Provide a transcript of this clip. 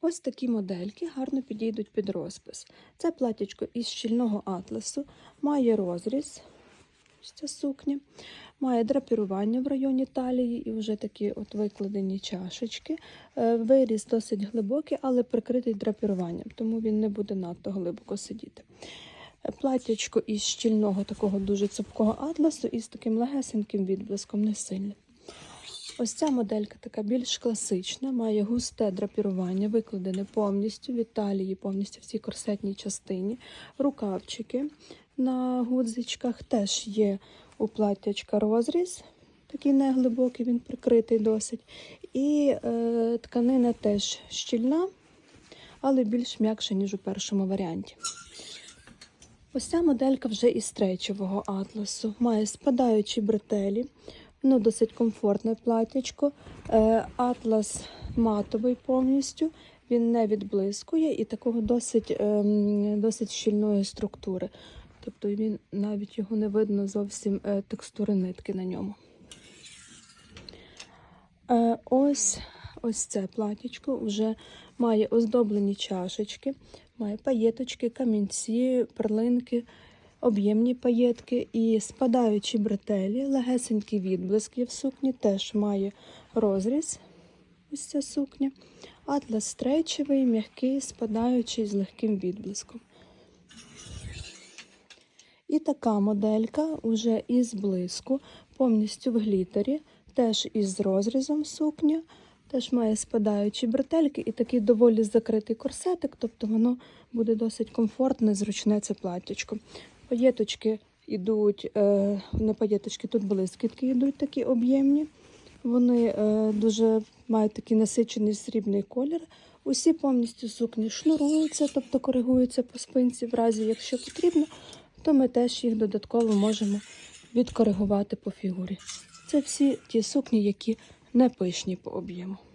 Ось такі модельки гарно підійдуть під розпис. Це платячко із щільного атласу, має розріз, ця сукня, має драпірування в районі талії і вже такі от викладені чашечки. Е, Виріз досить глибокий, але прикритий драпіруванням, тому він не буде надто глибоко сидіти. Е, Платячко із щільного такого дуже цупкого атласу і з таким легесеньким відблиском, не сильним. Ось ця моделька така більш класична, має густе драпірування, викладене повністю від талії, повністю в цій корсетній частині. Рукавчики на гудзичках теж є у платтячка розріз, такий неглибокий, він прикритий досить. І е, тканина теж щільна, але більш м'якша, ніж у першому варіанті. Ось ця моделька вже із стрейчового атласу. Має спадаючі бретелі. Воно досить комфортне платячко. Е, Атлас матовий повністю. Він не відблискує і такого досить, ем, досить щільної структури. Тобто він навіть його не видно зовсім е, текстури нитки на ньому. Е, Ось ось це платічко вже має оздоблені чашечки, має паєточки, камінці, перлинки, об'ємні паєтки і спадаючі бретелі, легесенький відблиск є в сукні, теж має розріз. Ось ця сукня. Атлас стрейчевий, м'який, спадаючий з легким відблиском. І така моделька уже із блиску, повністю в глітері, теж із розрізом сукня, теж має спадаючі бретельки і такий доволі закритий корсетик, тобто воно буде досить комфортне, зручне це платтячко. Паєточки йдуть, е, не паєточки, тут блискітки йдуть такі об'ємні. Вони е, дуже мають такий насичений срібний колір. Усі повністю сукні шнуруються, тобто коригуються по спинці, в разі, якщо потрібно, то ми теж їх додатково можемо відкоригувати по фігурі. Це всі ті сукні, які не пишні по об'єму.